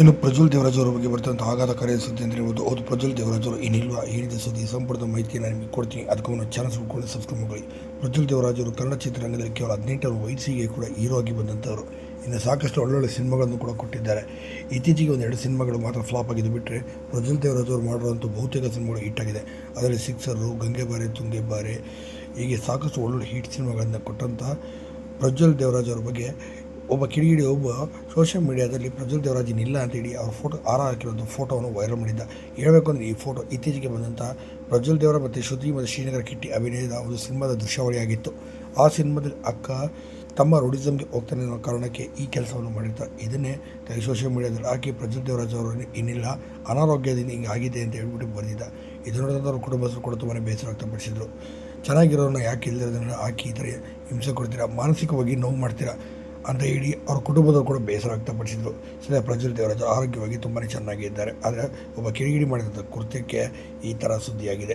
ಇನ್ನು ಪ್ರಜ್ವಲ್ ದೇವರಾಜ್ ಬಗ್ಗೆ ಬರ್ತಂಥ ಆಘಾತಕಾರಿ ಸುದ್ದಿ ಅಂತ ಹೇಳ್ಬೋದು ಹೌದು, ಪ್ರಜ್ವಲ್ ದೇವರಾಜ್ ಅವರು ಹೇಳಿದ ಸುದ್ದಿ ಸಂಪೂರ್ಣ ಮಾಹಿತಿಯನ್ನು ನಿಮಗೆ ಕೊಡ್ತೀನಿ. ಅದಕ್ಕೆ ಒಂದು ಚಾನಲ್ ಸುಟ್ಕೊಂಡು ಸಬ್ಸ್ಕ್ರೈಬ್ ಮಾಡಿ. ಪ್ರಜ್ವಲ್ ದೇವರಾಜ್ ಅವರು ಕನ್ನಡ ಚಿತ್ರರಂಗದಲ್ಲಿ ಕೇವಲ ಹದಿನೆಂಟರ ವಯಸ್ಸಿಗೆ ಕೂಡ ಹೀರೋ ಆಗಿ ಬಂದಂಥವರು ಇನ್ನು ಸಾಕಷ್ಟು ಒಳ್ಳೊಳ್ಳೆ ಸಿನಿಮಾಗಳನ್ನು ಕೂಡ ಕೊಟ್ಟಿದ್ದಾರೆ. ಇತ್ತೀಚೆಗೆ ಒಂದೆರಡು ಸಿನಿಮಾಗಳು ಮಾತ್ರ ಫ್ಲಾಪ್ ಆಗಿದ್ದು ಬಿಟ್ಟರೆ ಪ್ರಜ್ವಲ್ ದೇವರಾಜ್ ಅವರು ಮಾಡಿರುವಂಥ ಬಹುತೇಕ ಸಿನಿಮಾಗಳು ಹಿಟ್ ಆಗಿದೆ. ಅದರಲ್ಲಿ ಸಿಕ್ಸರು, ಗಂಗೆ ಬಾರೆ, ತುಂಗೆ ಬಾರೆ, ಹೀಗೆ ಸಾಕಷ್ಟು ಒಳ್ಳೊಳ್ಳೆ ಹಿಟ್ ಸಿನಿಮಾಗಳನ್ನು ಕೊಟ್ಟಂತಹ ಪ್ರಜ್ವಲ್ ದೇವರಾಜ್ ಅವ್ರ ಬಗ್ಗೆ ಒಬ್ಬ ಕಿಡಿಗಿಡಿ, ಒಬ್ಬ ಸೋಷಿಯಲ್ ಮೀಡಿಯಾದಲ್ಲಿ ಪ್ರಜ್ವಲ್ ದೇವರಾಜ್ ಇಲ್ಲ ಅಂತೇಳಿ ಅವ್ರ ಫೋಟೋ ಆರ ಹಾಕಿರೋದು ಫೋಟೋವನ್ನು ವೈರಲ್ ಮಾಡಿದ್ದ. ಹೇಳಬೇಕು ಅಂದರೆ ಈ ಫೋಟೋ ಇತ್ತೀಚೆಗೆ ಬಂದಂಥ ಪ್ರಜ್ವಲ್ ದೇವರ ಮತ್ತು ಶ್ರುತಿ ಮತ್ತು ಶ್ರೀನಗರ ಕಿಟ್ಟಿ ಅಭಿನಯದ ಒಂದು ಸಿನಿಮಾದ ದೃಶ್ಯಾವಳಿಯಾಗಿತ್ತು. ಆ ಸಿನಿಮಾದಲ್ಲಿ ಅಕ್ಕ ತಮ್ಮ ರೂಢಿಸಮ್ಗೆ ಹೋಗ್ತಾನೆ ಅನ್ನೋ ಕಾರಣಕ್ಕೆ ಈ ಕೆಲಸವನ್ನು ಮಾಡಿರ್ತಾರೆ ಇದನ್ನೇ ತಾಯಿ ಸೋಷಿಯಲ್ ಮೀಡಿಯಾದಲ್ಲಿ ಹಾಕಿ ಪ್ರಜ್ವಲ್ ದೇವರಾಜ್ ಅವರು ಇನ್ನಿಲ್ಲ ಅನಾರೋಗ್ಯದಿಂದ ಹಿಂಗೆ ಆಗಿದೆ ಅಂತ ಹೇಳ್ಬಿಟ್ಟು ಬಂದಿದ್ದ. ಇದು ನೋಡಿದಂಥ ಅವ್ರ ಕುಟುಂಬಸ್ಥರು ಕೂಡ ತುಂಬಾ ಬೇಸರ ವ್ಯಕ್ತಪಡಿಸಿದರು. ಚೆನ್ನಾಗಿರೋರನ್ನ ಯಾಕೆ ಇಲ್ಲದಿರೋದನ್ನ ಹಾಕಿ ಈ ಥರ ಹಿಂಸೆ ಕೊಡ್ತೀರಾ? ಮಾನಸಿಕವಾಗಿ ನೋವು ಮಾಡ್ತೀರಾ? ಅಂತ ಹೇಳಿ ಅವ್ರ ಕುಟುಂಬದವರು ಕೂಡ ಬೇಸರ ವ್ಯಕ್ತಪಡಿಸಿದರು. ಸದ್ಯ ಪ್ರಜ್ವಲ್ ದೇವರಾಜ್ ಆರೋಗ್ಯವಾಗಿ ತುಂಬಾ ಚೆನ್ನಾಗಿದ್ದಾರೆ. ಆದರೆ ಒಬ್ಬ ಕಿಡಿಗಿಡಿ ಮಾಡಿದಂಥ ಕೃತ್ಯಕ್ಕೆ ಈ ಥರ ಸುದ್ದಿಯಾಗಿದೆ.